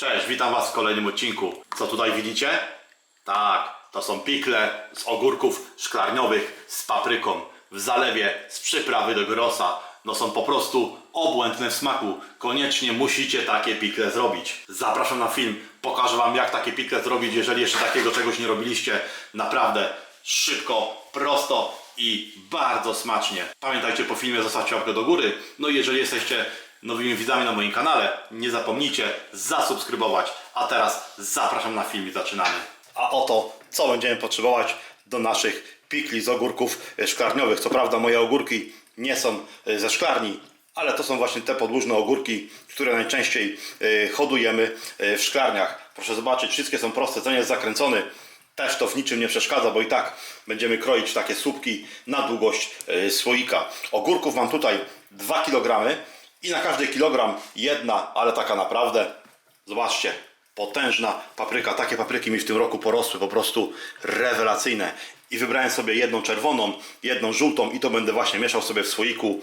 Cześć, witam Was w kolejnym odcinku. Co tutaj widzicie? Tak, to są pikle z ogórków szklarniowych z papryką w zalewie z przyprawy do grosa. No są po prostu obłędne w smaku. Koniecznie musicie takie pikle zrobić. Zapraszam na film. Pokażę Wam jak takie pikle zrobić, jeżeli jeszcze takiego czegoś nie robiliście. Naprawdę szybko, prosto i bardzo smacznie. Pamiętajcie po filmie zostawcie łapkę do góry. No i jeżeli jesteście nowymi widzami na moim kanale, nie zapomnijcie zasubskrybować. A teraz zapraszam na film i zaczynamy. A oto co będziemy potrzebować do naszych pikli z ogórków szklarniowych. Co prawda moje ogórki nie są e, ze szklarni, ale to są właśnie te podłużne ogórki, które najczęściej e, hodujemy e, w szklarniach. Proszę zobaczyć, wszystkie są proste, ten jest zakręcony. Też to w niczym nie przeszkadza, bo i tak będziemy kroić takie słupki na długość słoika. Ogórków mam tutaj 2 kg i na każdy kilogram jedna, ale taka naprawdę, zobaczcie, potężna papryka. Takie papryki mi w tym roku porosły, po prostu rewelacyjne. I wybrałem sobie jedną czerwoną, jedną żółtą i to będę właśnie mieszał sobie w słoiku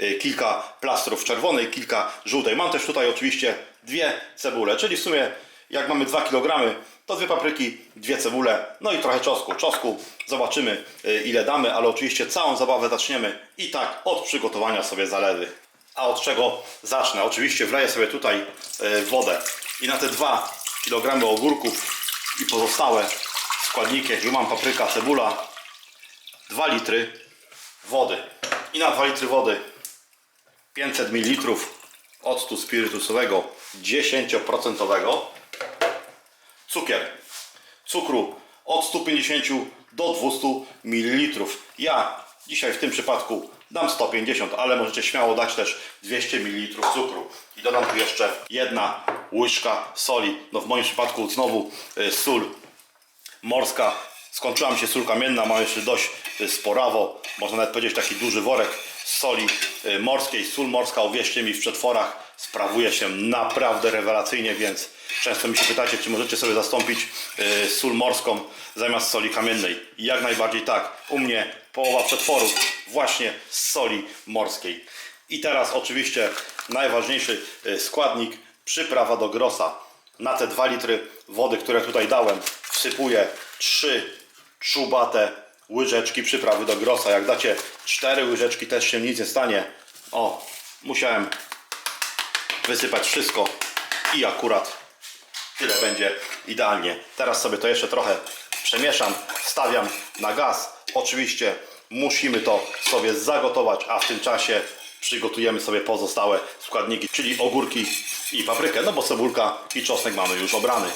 y, kilka plastrów czerwonej, kilka żółtej. Mam też tutaj oczywiście dwie cebule, czyli w sumie jak mamy 2 kg, to dwie papryki, dwie cebule, no i trochę czosnku. Czosnku zobaczymy y, ile damy, ale oczywiście całą zabawę zaczniemy i tak od przygotowania sobie zalewy. A od czego zacznę? Oczywiście wleję sobie tutaj y, wodę i na te 2 kg ogórków i pozostałe składniki, jakie mam papryka, cebula, 2 litry wody. I na 2 litry wody 500 ml octu spirytusowego 10% cukier. Cukru od 150 do 200 ml. Ja dzisiaj w tym przypadku dam 150, ale możecie śmiało dać też 200 ml cukru. I dodam tu jeszcze jedna łyżka soli. No w moim przypadku znowu y, sól morska. Skończyła mi się sól kamienna, mam jeszcze dość y, sporawo, można nawet powiedzieć taki duży worek soli y, morskiej. Sól morska, uwierzcie mi, w przetworach sprawuje się naprawdę rewelacyjnie, więc często mi się pytacie, czy możecie sobie zastąpić sól morską zamiast soli kamiennej. I jak najbardziej tak. U mnie połowa przetworów właśnie z soli morskiej. I teraz oczywiście najważniejszy y, składnik, przyprawa do grosa. Na te 2 litry wody, które tutaj dałem, wsypuję 3 czubate łyżeczki przyprawy do grosa. Jak dacie 4 łyżeczki, też się nic nie stanie. O, musiałem wysypać wszystko i akurat tyle będzie idealnie. Teraz sobie to jeszcze trochę przemieszam, stawiam na gaz. Oczywiście musimy to sobie zagotować, a w tym czasie przygotujemy sobie pozostałe składniki, czyli ogórki i paprykę, no bo cebulka i czosnek mamy już obrany.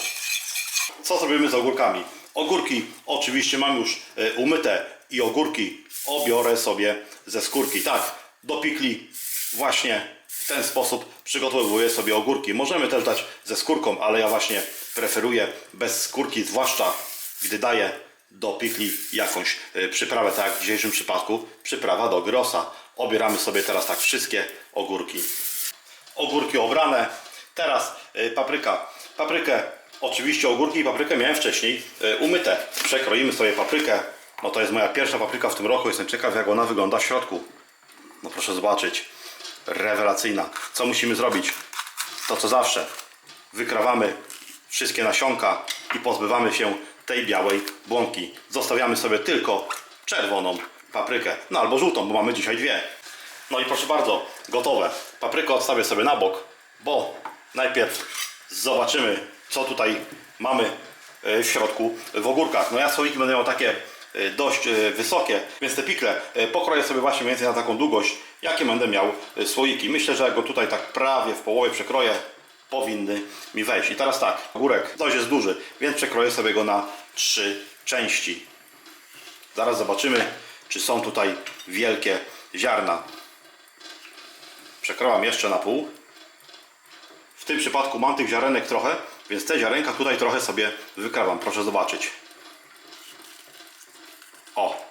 Co zrobimy z ogórkami? Ogórki oczywiście mam już e, umyte i ogórki obiorę sobie ze skórki. Tak, do pikli właśnie w ten sposób przygotowuję sobie ogórki. Możemy też dać ze skórką, ale ja właśnie preferuję bez skórki, zwłaszcza gdy daję do pikli jakąś e, przyprawę, tak jak w dzisiejszym przypadku przyprawa do grosa. Obieramy sobie teraz tak wszystkie ogórki ogórki obrane. Teraz y, papryka. Paprykę, oczywiście ogórki i paprykę miałem wcześniej y, umyte. Przekroimy sobie paprykę. No to jest moja pierwsza papryka w tym roku. Jestem ciekaw jak ona wygląda w środku. No proszę zobaczyć. Rewelacyjna. Co musimy zrobić? To co zawsze. Wykrawamy wszystkie nasionka i pozbywamy się tej białej błonki. Zostawiamy sobie tylko czerwoną paprykę. No albo żółtą, bo mamy dzisiaj dwie. No i proszę bardzo, gotowe. Paprykę odstawię sobie na bok, bo najpierw zobaczymy, co tutaj mamy e, w środku w ogórkach. No ja słoiki będę miał takie e, dość e, wysokie, więc te pikle pokroję sobie właśnie mniej więcej na taką długość, jakie będę miał słoiki. Myślę, że go tutaj tak prawie w połowie przekroję, powinny mi wejść. I teraz tak, ogórek dość jest duży, więc przekroję sobie go na trzy części. Zaraz zobaczymy, czy są tutaj wielkie ziarna. Przekrołam jeszcze na pół. W tym przypadku mam tych ziarenek trochę, więc te ziarenka tutaj trochę sobie wykrawam. Proszę zobaczyć. O.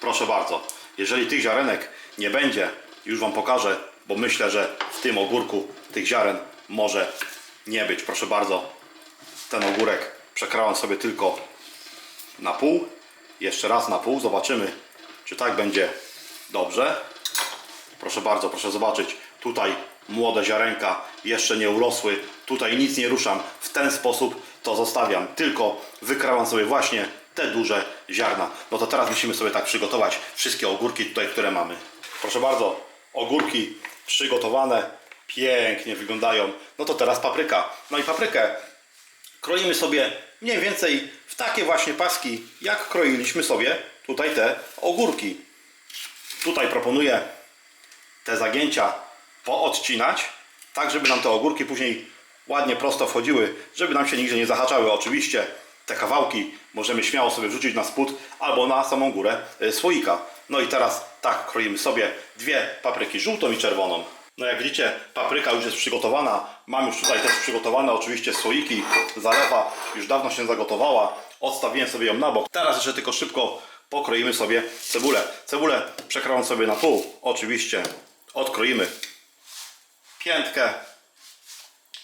Proszę bardzo. Jeżeli tych ziarenek nie będzie, już Wam pokażę, bo myślę, że w tym ogórku tych ziaren może nie być. Proszę bardzo. Ten ogórek przekrałam sobie tylko na pół. Jeszcze raz na pół. Zobaczymy, czy tak będzie dobrze. Proszę bardzo, proszę zobaczyć. Tutaj młode ziarenka, jeszcze nie urosły. Tutaj nic nie ruszam. W ten sposób to zostawiam. Tylko wykrawam sobie właśnie te duże ziarna. No to teraz musimy sobie tak przygotować wszystkie ogórki tutaj, które mamy. Proszę bardzo, ogórki przygotowane, pięknie wyglądają. No to teraz papryka. No i paprykę kroimy sobie mniej więcej w takie właśnie paski, jak kroiliśmy sobie tutaj te ogórki. Tutaj proponuję te zagięcia poodcinać, tak żeby nam te ogórki później ładnie prosto wchodziły, żeby nam się nigdzie nie zahaczały. Oczywiście te kawałki możemy śmiało sobie wrzucić na spód albo na samą górę y, słoika. No i teraz tak kroimy sobie dwie papryki, żółtą i czerwoną. No jak widzicie, papryka już jest przygotowana. Mam już tutaj też przygotowane oczywiście słoiki. Zalewa już dawno się zagotowała. Odstawiłem sobie ją na bok. Teraz jeszcze tylko szybko pokroimy sobie cebulę. Cebulę przekroję sobie na pół. Oczywiście odkroimy piętkę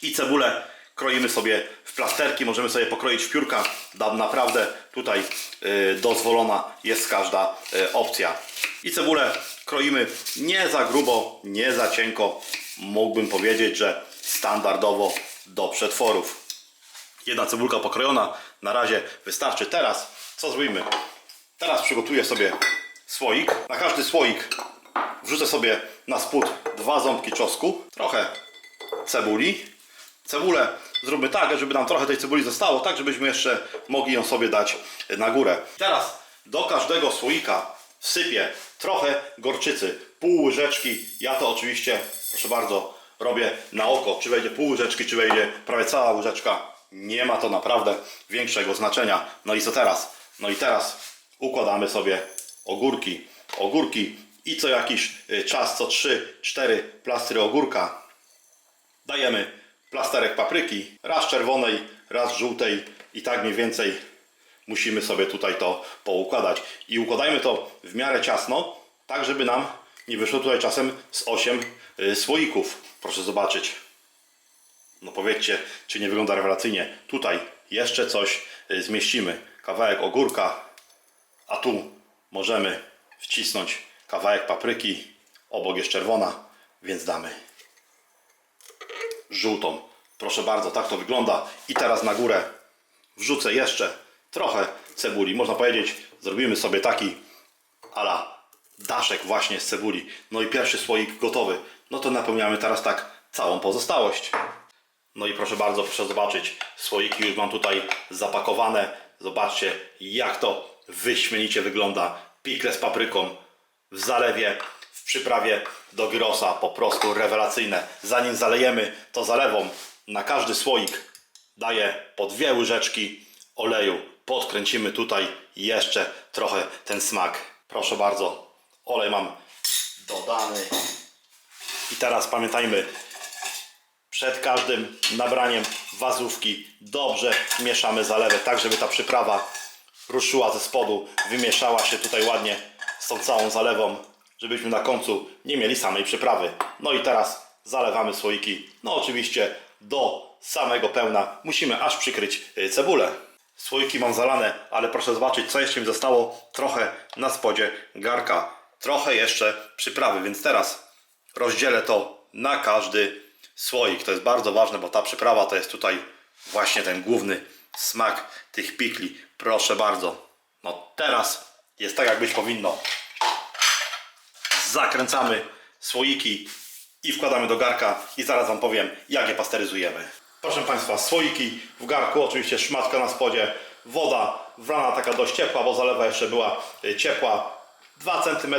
i cebulę kroimy sobie plasterki, możemy sobie pokroić w piórka. Naprawdę tutaj y, dozwolona jest każda y, opcja. I cebulę kroimy nie za grubo, nie za cienko. Mógłbym powiedzieć, że standardowo do przetworów. Jedna cebulka pokrojona na razie wystarczy. Teraz co zrobimy? Teraz przygotuję sobie słoik. Na każdy słoik wrzucę sobie na spód dwa ząbki czosnku, trochę cebuli. Cebulę zróbmy tak, żeby nam trochę tej cebuli zostało, tak żebyśmy jeszcze mogli ją sobie dać na górę. Teraz do każdego słoika wsypię trochę gorczycy, pół łyżeczki. Ja to oczywiście, proszę bardzo, robię na oko. Czy wejdzie pół łyżeczki, czy wejdzie prawie cała łyżeczka. Nie ma to naprawdę większego znaczenia. No i co teraz? No i teraz układamy sobie ogórki. Ogórki i co jakiś y, czas, co 3-4 plastry ogórka dajemy plasterek papryki, raz czerwonej, raz żółtej i tak mniej więcej musimy sobie tutaj to poukładać. I układajmy to w miarę ciasno, tak żeby nam nie wyszło tutaj czasem z 8 y, słoików. Proszę zobaczyć. No powiedzcie, czy nie wygląda rewelacyjnie. Tutaj jeszcze coś y, zmieścimy. Kawałek ogórka, a tu możemy wcisnąć kawałek papryki. Obok jest czerwona, więc damy żółtą. Proszę bardzo, tak to wygląda. I teraz na górę wrzucę jeszcze trochę cebuli. Można powiedzieć, zrobimy sobie taki ala daszek właśnie z cebuli. No i pierwszy słoik gotowy. No to napełniamy teraz tak całą pozostałość. No i proszę bardzo, proszę zobaczyć. Słoiki już mam tutaj zapakowane. Zobaczcie, jak to wyśmienicie wygląda. Pikle z papryką w zalewie, przyprawie do gyrosa. Po prostu rewelacyjne. Zanim zalejemy to zalewą, na każdy słoik daję po dwie łyżeczki oleju. Podkręcimy tutaj jeszcze trochę ten smak. Proszę bardzo, olej mam dodany. I teraz pamiętajmy, przed każdym nabraniem wazówki dobrze mieszamy zalewę, tak żeby ta przyprawa ruszyła ze spodu, wymieszała się tutaj ładnie z tą całą zalewą, żebyśmy na końcu nie mieli samej przyprawy. No i teraz zalewamy słoiki, no oczywiście do samego pełna. Musimy aż przykryć y, cebulę. Słoiki mam zalane, ale proszę zobaczyć, co jeszcze mi zostało trochę na spodzie garka. Trochę jeszcze przyprawy, więc teraz rozdzielę to na każdy słoik. To jest bardzo ważne, bo ta przyprawa to jest tutaj właśnie ten główny smak tych pikli. Proszę bardzo. No teraz jest tak, jak być powinno. Zakręcamy słoiki i wkładamy do garka i zaraz Wam powiem, jak je pasteryzujemy. Proszę Państwa, słoiki w garku, oczywiście szmatka na spodzie, woda wlana taka dość ciepła, bo zalewa jeszcze była y, ciepła, 2 cm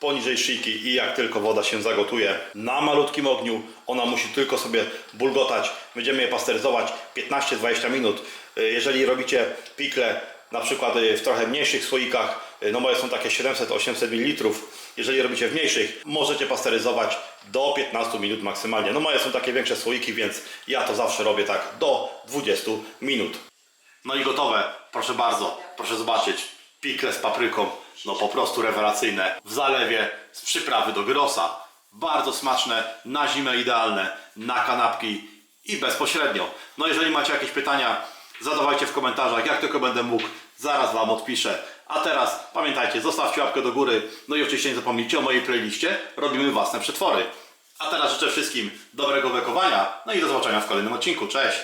poniżej szyjki i jak tylko woda się zagotuje na malutkim ogniu, ona musi tylko sobie bulgotać. Będziemy je pasteryzować 15-20 minut. Y, Jeżeli robicie pikle na przykład y, w trochę mniejszych słoikach, no moje są takie 700-800 ml. Jeżeli robicie w mniejszych, możecie pasteryzować do 15 minut maksymalnie. No moje są takie większe słoiki, więc ja to zawsze robię tak do 20 minut. No i gotowe, proszę bardzo, proszę zobaczyć. Pikle z papryką, no po prostu rewelacyjne. W zalewie z przyprawy do gyrosa. Bardzo smaczne, na zimę idealne, na kanapki i bezpośrednio. No jeżeli macie jakieś pytania, zadawajcie w komentarzach, jak tylko będę mógł, zaraz Wam odpiszę. A teraz pamiętajcie, zostawcie łapkę do góry, no i oczywiście nie zapomnijcie o mojej playliście Robimy Własne Przetwory. A teraz życzę wszystkim dobrego wekowania, no i do zobaczenia w kolejnym odcinku. Cześć!